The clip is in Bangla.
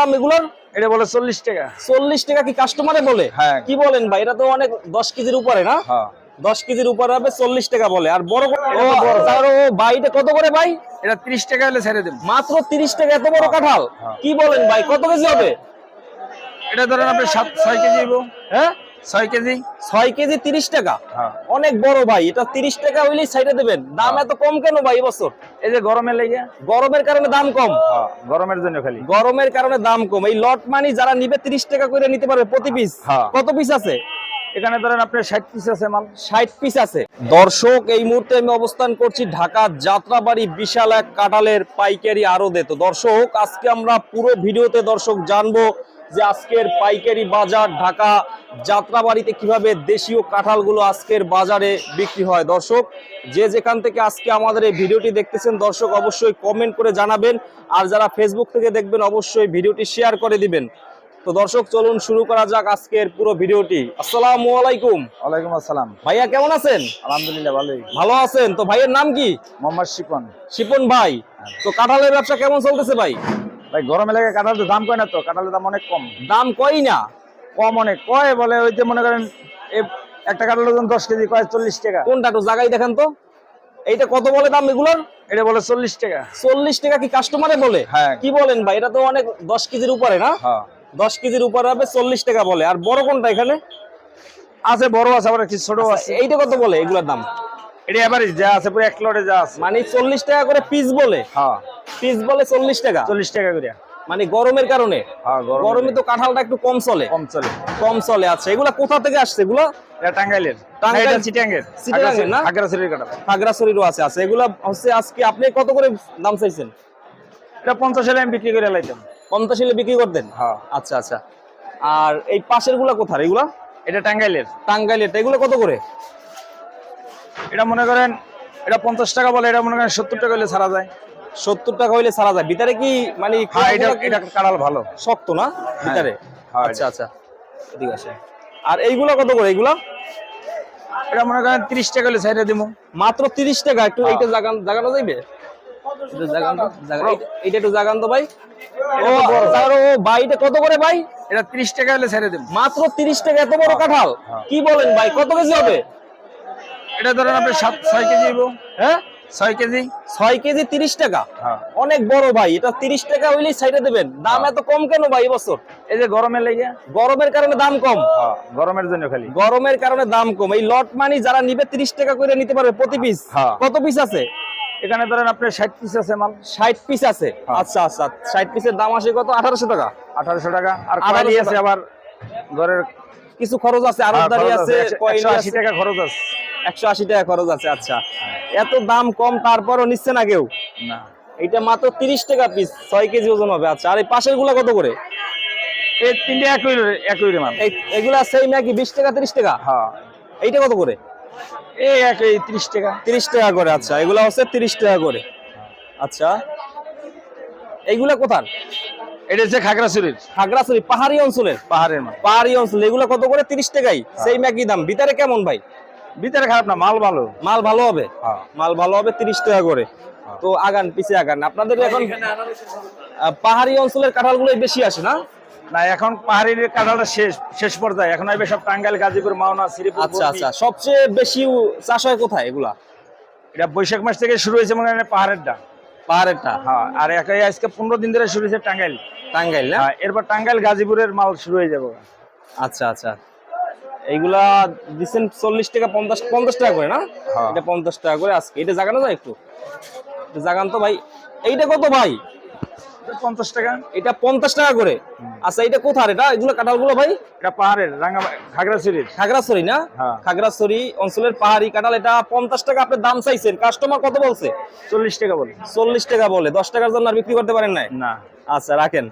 দাম এগুলোর? এটা বলে চল্লিশ টাকা। চল্লিশ টাকা কি কাস্টমারে বলে? হ্যাঁ। কি বলেন ভাই? এটা তো অনেক দশ কেজির উপরে না? হ্যাঁ। দশ কেজির উপরে হবে চল্লিশ টাকা বলে। আর বড় ভাই এটা কত করে ভাই? এটা ত্রিশ টাকা হলে ছেড়ে দেব। মাত্র তিরিশ টাকা এত বড় কাঁঠাল? হ্যাঁ। কি বলেন ভাই? কত কেজি হবে? এটা ধরেন আপনি সাত ছয় কেজি হ্যাঁ? ছয় কেজি? ছয় কেজি তিরিশ টাকা। হ্যাঁ। অনেক বড় ভাই এটা তিরিশ টাকা হইলেই সাইডে দেবেন। দাম হ্যাঁ। এত কম কেন ভাই এবছর এই যে গরমের লেগে? গরমের কারণে দাম কম। হ্যাঁ গরমের জন্য খালি। গরমের কারণে দাম কম। এই লট মানি যারা নিবে তিরিশ টাকা করে নিতে পারবে প্রতি পিস। কত পিস আছে? এখানে ধরেন আপনার ষাট পিস আছে মাল। ষাট পিস আছে। দর্শক এই মুহূর্তে আমি অবস্থান করছি ঢাকা যাত্রাবাড়ি বিশাল এক কাঁঠালের পাইকারি আরদে তো দর্শক আজকে আমরা পুরো ভিডিওতে দর্শক জানব যে আজকের পাইকারি বাজার ঢাকা যাত্রাবাড়িতে কীভাবে দেশীয় কাঁঠালগুলো আজকের বাজারে বিক্রি হয়? দর্শক যে যেখান থেকে আজকে আমাদের এই ভিডিওটি দেখতেছেন দর্শক অবশ্যই কমেন্ট করে জানাবেন। আর যারা ফেসবুক থেকে দেখবেন অবশ্যই ভিডিওটি শেয়ার করে দিবেন। তো দর্শক চলুন শুরু করা যাক আজকের পুরো ভিডিওটি। আসসালামু আলাইকুম। ওয়ালাইকুম আসসালাম। ভাইয়া কেমন আছেন? আলহামদুলিল্লাহ ভালোই। ভালো আছেন। তো ভাইয়ের নাম কি? মোহাম্মদ শিপন। শিপন ভাই। তো কাঁঠালের ব্যবসা কেমন চলতেছে ভাই? ভাই গরমে লেগে কাঁঠাল তো দাম কয় না তো? কাঁঠালের দাম অনেক কম। দাম কই না? কম অনেক। কয় বলে ওই যে মনে করেন একটা কাঁঠালের ওজন দশ কেজি কয় চল্লিশ টাকা? কোনটা একটু জায়গায় দেখেন তো। এইটা কত বলে দাম এগুলোর? এটা বলে চল্লিশ টাকা। চল্লিশ টাকা কি কাস্টমারে বলে? হ্যাঁ। কি বলেন ভাই এটা তো অনেক দশ কেজির উপরে না? হ্যাঁ। দশ কেজির উপরে হবে চল্লিশ টাকা বলে। আর বড় কোনটা এখানে? আছে বড় আছে আবার কিছু ছোট আছে। এইটা কত বলে এগুলোর দাম? এটা যা আছে পুরো এক লটে যা আছে। মানে চল্লিশ টাকা করে পিস বলে? হ্যাঁ। পিস বলে চল্লিশ টাকা? চল্লিশ টাকা করে। মানে গরমের কারণে? হ্যাঁ গরমে। তো কাঁঠালটা একটু কম চলে। কম চলে। কম চলে আচ্ছা। এগুলা কোথা থেকে আসছে এগুলো? এটা টাঙ্গাইলের। টাঙ্গাইল- না, চিটাঙ্গের। কাঁঠাল। আছে। আছে এগুলা হচ্ছে আজকে আপনি কত করে দাম চাইছেন? এটা পঞ্চাশ হাজার আমি বিক্রি করে লাইতাম। পঞ্চাশ হলে বিক্রি করতেন? হ্যাঁ। আচ্ছা আচ্ছা। আর এই পাশেরগুলা কোথায় এগুলা? এটা টাঙ্গাইলের। টাঙ্গাইলের এগুলো কত করে? এটা মনে করেন এটা পঞ্চাশ টাকা বলে এটা মনে করেন সত্তর টাকা হলে ছাড়া যায়। সত্তর টাকা হইলে সারা যায়। ভিতরে কি মানে হ্যাঁ এটা এটা ভালো। শক্ত না? ভিতরে? হ্যাঁ, আচ্ছা আচ্ছা। এদিকে আসে আর এইগুলা কত করে এইগুলা? এটা মনে করেন তিরিশ টাকা হলে ছাড়া দিব মাত্র তিরিশ টাকা? একটু হ্যাঁ। এইটা জাগান জাগানো যাইবে? একটু জাগান তো ভাই। ও ভাইটা কত করে ভাই? এটা তিরিশ টাকা হলে ছেড়ে দিব মাত্র তিরিশ টাকা এত বড় কাঁঠাল? হ্যাঁ। কি বলেন ভাই কত কেজি হবে? এটা ধরেন আপনি সাত ছয় কেজি হ্যাঁ? ছয় কেজি? ছয় কেজি তিরিশ টাকা। হ্যাঁ। অনেক বড় ভাই এটা তিরিশ টাকা হইলেই সাইডে দেবেন। দাম এত কম কেন ভাই এবছর এই যে গরমের লেগে? গরমের কারণে দাম কম। হ্যাঁ গরমের জন্য খালি। গরমের কারণে দাম কম। এই লট মানি যারা নিবে তিরিশ টাকা করে নিতে পারবে প্রতি পিস হ্যাঁ। কত পিস আছে? এখানে ধরেন আপনার ষাট পিস আছে মাল। ষাট পিস আছে। হ্যাঁ। আচ্ছা আচ্ছা। ষাট পিসের দাম আসে কত? আঠারোশো টাকা। আঠারোশো টাকা। আর 1800 কয়েলি আছে আবার ঘরের কিছু খরচ আছে আরও হ্যাঁ, দাঁড়িয়ে আছে কয়েলি আশি আছে। টাকা খরচ আছে। একশো আশি টাকা খরচ আছে আচ্ছা। এত দাম কম তারপরও নিচ্ছে না কেউ? না। এটা মাত্র তিরিশ টাকা পিস ছয় কেজি ওজন হবে আচ্ছা। আর এই পাশেরগুলা কত করে? এই তিনটে একই একই রে এগুলা সেম নাকি বিশ টাকা তিরিশ টাকা? হ্যাঁ। এইটা কত করে? এই একই তিরিশ টাকা। তিরিশ টাকা করে আচ্ছা। এগুলা হচ্ছে তিরিশ টাকা করে। আচ্ছা। এইগুলা কোথার? এটা হচ্ছে খাগড়াছড়ির। খাগড়াছড়ি পাহাড়ি অঞ্চলের? পাহাড়ের পাহাড়ি অঞ্চল এগুলো কত করে? তিরিশ টাকাই। সেই ম্যাগি দাম। ভিতরে কেমন ভাই? ভিতরে খারাপ না মাল ভালো। মাল ভালো হবে? হ্যাঁ। মাল ভালো হবে তিরিশ টাকা করে। তো আগান পিছে আগান। আপনাদের এখন পাহাড়ি অঞ্চলের কাঁঠালগুলোই বেশি আসে না? না এখন পাহাড়ির কাঁঠালটা শেষ শেষ পর্যায়ে। এখন আসবে সব টাঙ্গাইল গাজীপুর মাওনা শ্রীপুর আচ্ছা আচ্ছা। সবচেয়ে বেশি চাষ হয় কোথায় এগুলা? এটা বৈশাখ মাস থেকে শুরু হয়েছে মনে হয় পাহাড়েরটা পাহাড়েরটা? হ্যাঁ আর একাই আজকে পনেরো দিন ধরে শুরু হয়েছে টাঙ্গাইল। টাঙ্গাইল না? হ্যাঁ এরপর টাঙ্গাইল গাজীপুরের মাল শুরু হয়ে যাবে। আচ্ছা আচ্ছা। এইগুলা দিচ্ছেন চল্লিশ টাকা পঞ্চাশ পঞ্চাশ টাকা করে না? হ্যাঁ। এটা পঞ্চাশ টাকা করে আজকে। এটা জাগানো যায় একটু? জাগান তো ভাই। এইটা কত ভাই? পঞ্চাশ টাকা। এটা পঞ্চাশ টাকা করে। আচ্ছা এটা কোথার? এটা এগুলো কাঁঠালগুলো ভাই? এটা পাহাড়ের রাঙ্গা খাগড়াছড়ির খাগড়াছড়ি না? হ্যাঁ। খাগড়াছড়ি অঞ্চলের পাহাড়ি কাঁঠাল। এটা পঞ্চাশ টাকা আপনি দাম চাইছেন। কাস্টমার কত বলছে? চল্লিশ টাকা বলে। চল্লিশ টাকা বলে। দশ টাকার জন্য আর বিক্রি করতে পারেন না। আচ্ছা রাখেন।